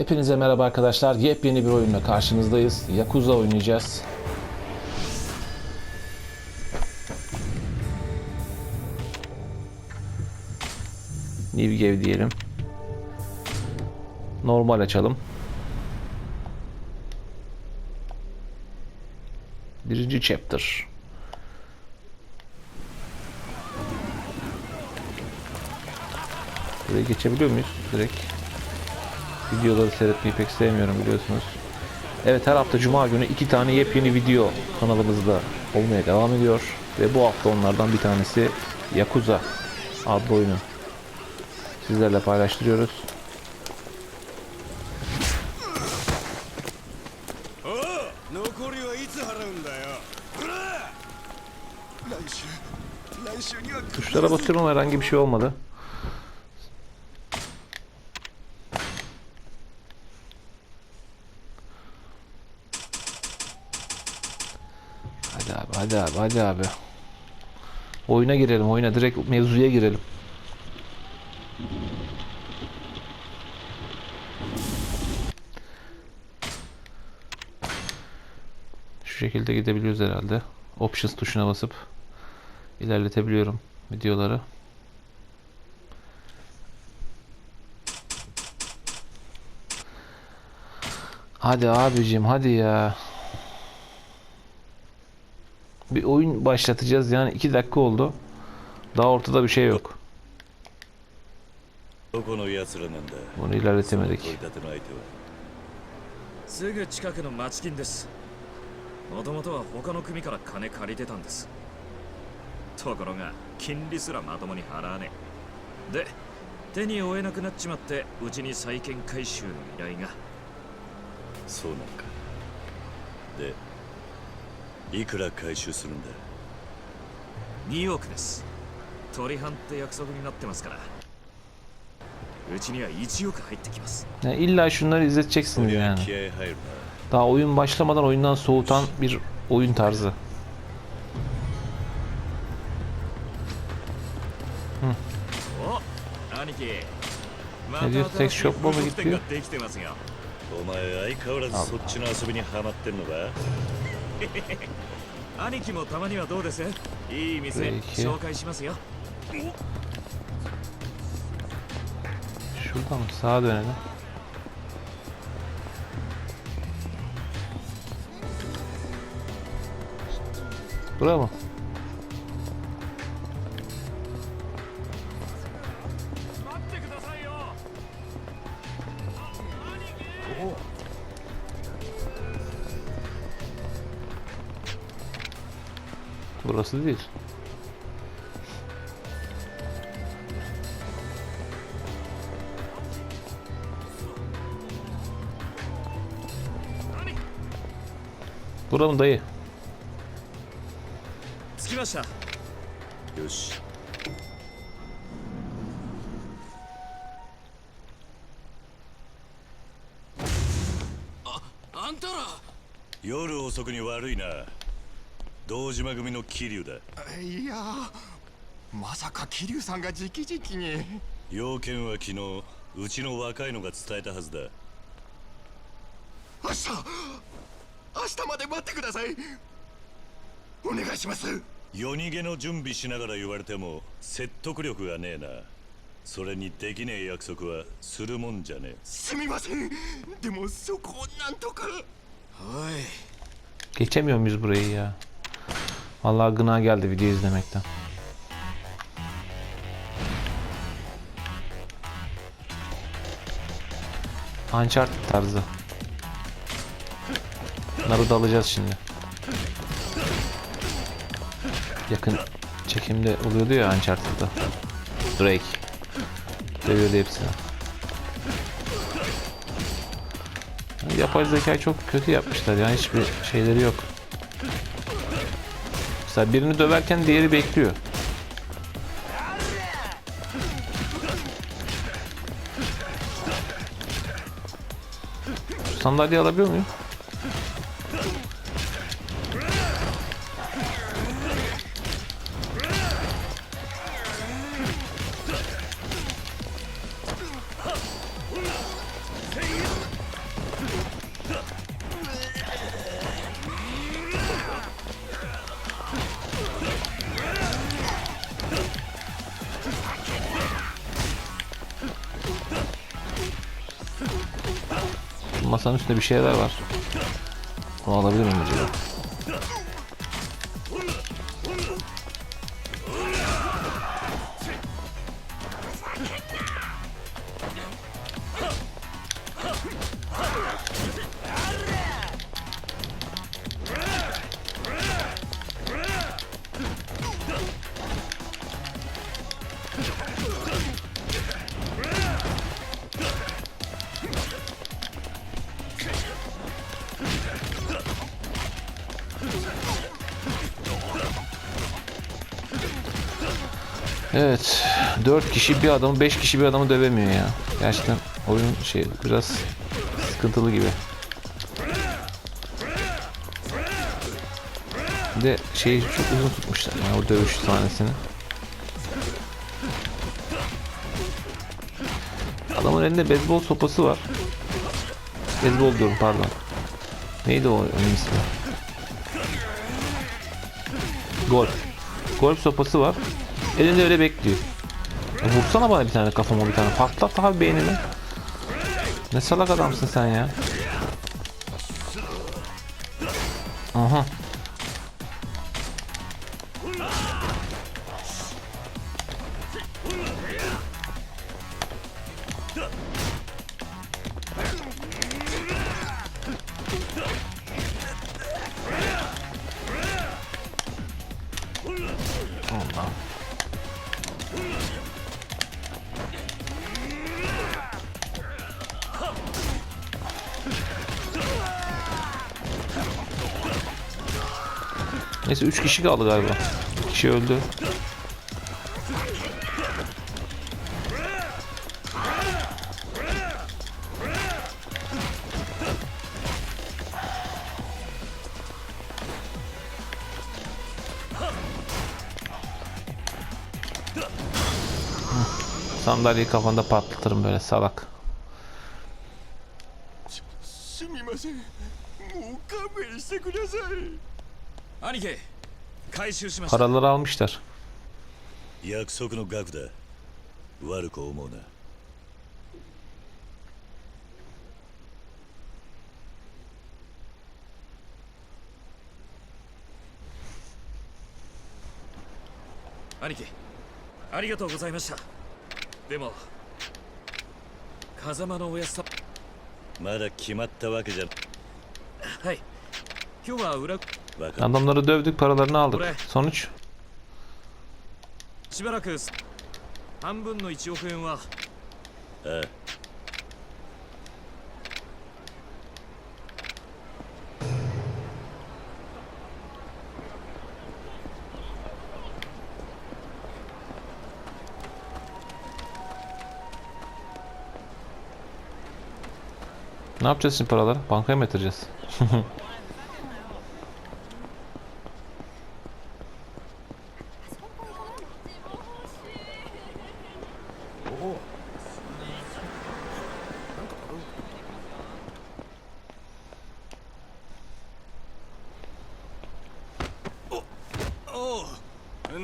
Hepinize merhaba arkadaşlar. Yepyeni bir oyunla karşınızdayız. Yakuza oynayacağız. New Game diyelim. Normal açalım. Birinci chapter. Buraya geçebiliyor muyuz? Direkt videoları seyretmeyi pek sevmiyorum biliyorsunuz. Evet her hafta cuma günü iki tane yepyeni video kanalımızda olmaya devam ediyor. Ve bu hafta onlardan bir tanesi Yakuza adlı oyunu sizlerle paylaştırıyoruz. Tuşlara basıyorum herhangi bir şey olmadı. Hadi abi hadi abi. Oyuna girelim oyuna direkt mevzuya girelim. Şu şekilde gidebiliyoruz herhalde. Options tuşuna basıp ilerletebiliyorum videoları. Hadi abicim hadi ya. Bir oyun başlatacağız yani 2 dakika oldu. Daha ortada bir şey yok. どこの奴らなんだ Bunu その ilerletemedik. 取り立ての相手はすぐ近くの町金ですもともとは他の組から金借りてたんですところが金利すらまともに払わねえで手に負えなくなっちまってうちに債権回収の依頼がそうなのかで いくら回収するんだ2億です取り半って約束になってますからうちには1億入ってきます Yani illa şunları そ izleteceksiniz りゃ yani. 気合入る Daha oyun başlamadan oyundan soğutan bir oyun tarzı. お兄貴まねセックスショップも行ってるができてますよなお前相変わらずそっちの遊びにハマってんのか 兄貴もたまにはどうです？いい店紹介しますよ。Je suis ça de là. Bravo. Oh. Burası değil. Bura mı dayı? 着きましたよしあんたら夜遅くに悪いな堂島組の桐生だ。いやまさか桐生さんが直々に。要件は昨日うちの若いのが伝えたはずだ。明日明日まで待ってください。お願いします。夜逃げの準備しながら言われても説得力がねえな。それにできねえ約束はするもんじゃねえ。すみません。でもそこをなんとか。Geçemiyor muyuz burayı ya? Vallahi gına geldi video izlemekten. Uncharted tarzı. Bunları da alacağız şimdi. Yakın çekimde oluyordu ya Uncharted'da. Drake. Dövüyordu hepsini. Yapay zekayı çok kötü yapmışlar yani hiçbir şeyleri yok. Mesela birini döverken diğeri bekliyor. Sandalye alabiliyor muyum? Masanın üstünde bir şeyler var. Onu alabilir miyim acaba? Evet. 4 kişi bir adamı, 5 kişi bir adamı dövemiyor ya. Gerçekten oyun şey biraz sıkıntılı gibi. Bir de şeyi çok uzun tutmuşlar ya o dövüş sahnesini. Adamın elinde beyzbol sopası var. Beyzbol diyorum pardon. Neydi o oyunun ismi? Golf. Golf sopası var. Elinde öyle bekliyor. Vursana bana bir tane kafama bir tane. Patlat abi beynini. Ne salak adamsın sen ya. Aha. Neyse 3 kişi kaldı galiba. Bir kişi öldü. Sandalyeyi kafanda patlatırım böyle salak. すみませんもう勘弁してください兄貴回収しました Paraları almışlar. 約束の額だ。悪く思うな。兄貴ありがとうございました。でも風間のおやつさまだ決まったわけじゃ。はい。今日は裏 わかっ Adamları dövdük paralarını aldık. Buraya. Sonuç? しばらく半分の1億円はああ Ne yapacağız şimdi paraları? Bankaya mı yatıracağız?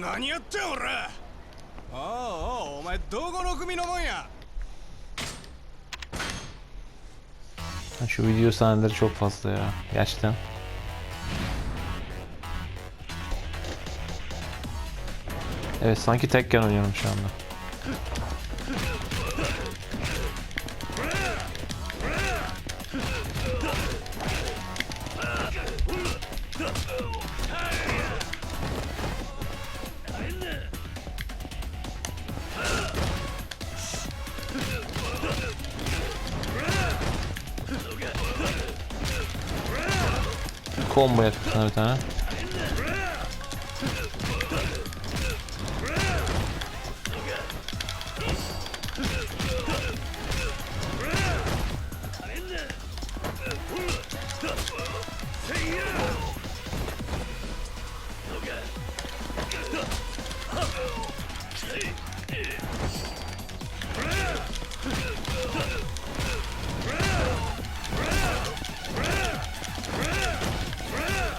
何やってん俺おうおうお前どこの組のもんや Şu video sahneleri çok fazla ya. Gerçekten. Evet sanki tekken oynuyorum şu anda. Combo yaptık sana bir tane.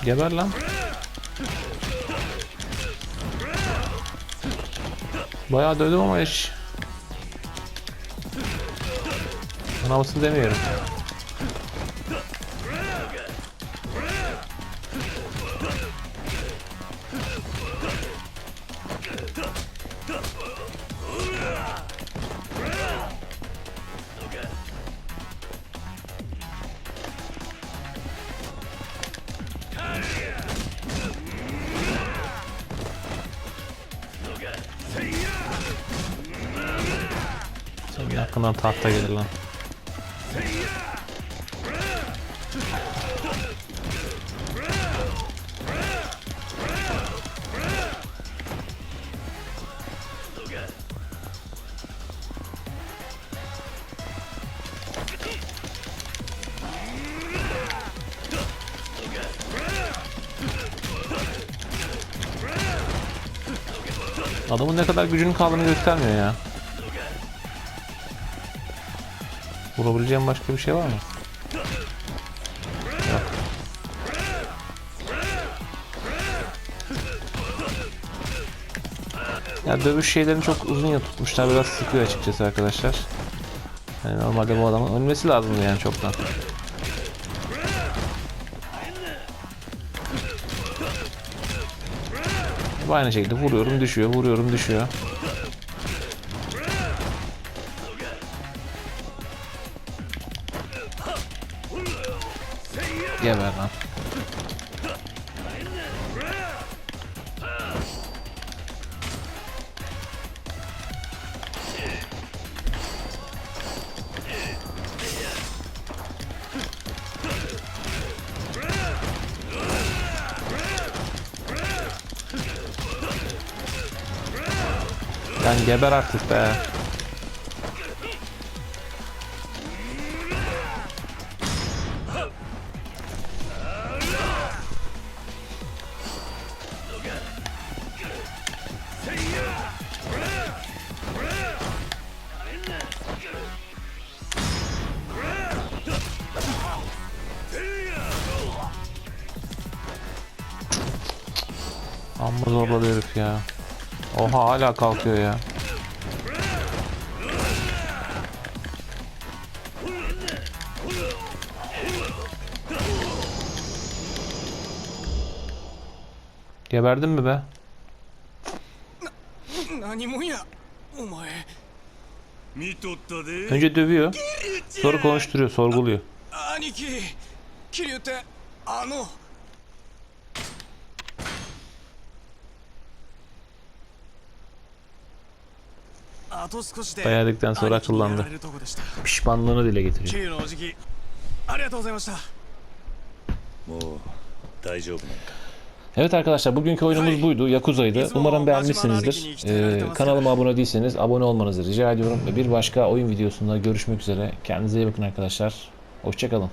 Geber lan. Bayağı dövdüm ama hiç. Bana mısın demiyorum. Arkandan tahta gelir lan. Adamın ne kadar gücünün kaldığını göstermiyor ya. Vurabileceğim başka bir şey var mı? Yok. Ya dövüş şeylerini çok uzun ya tutmuşlar biraz sıkıyor açıkçası arkadaşlar. Yani normalde bu adamın ölmesi lazımdı yani çoktan. Bu Aynı şekilde vuruyorum düşüyor, vuruyorum düşüyor. Geber lan. Lan geber artık be. zırvalı herif ya. Oha hala kalkıyor ya. Geberdin mi be? Önce dövüyor. Sonra konuşturuyor, sorguluyor. Dayadıktan sonra akıllandı. Pişmanlığını dile getiriyor. Evet arkadaşlar bugünkü oyunumuz buydu. Yakuza'ydı. Umarım beğenmişsinizdir. Ee, kanalıma abone değilseniz abone olmanızı rica ediyorum. Ve bir başka oyun videosunda görüşmek üzere. Kendinize iyi bakın arkadaşlar. Hoşçakalın.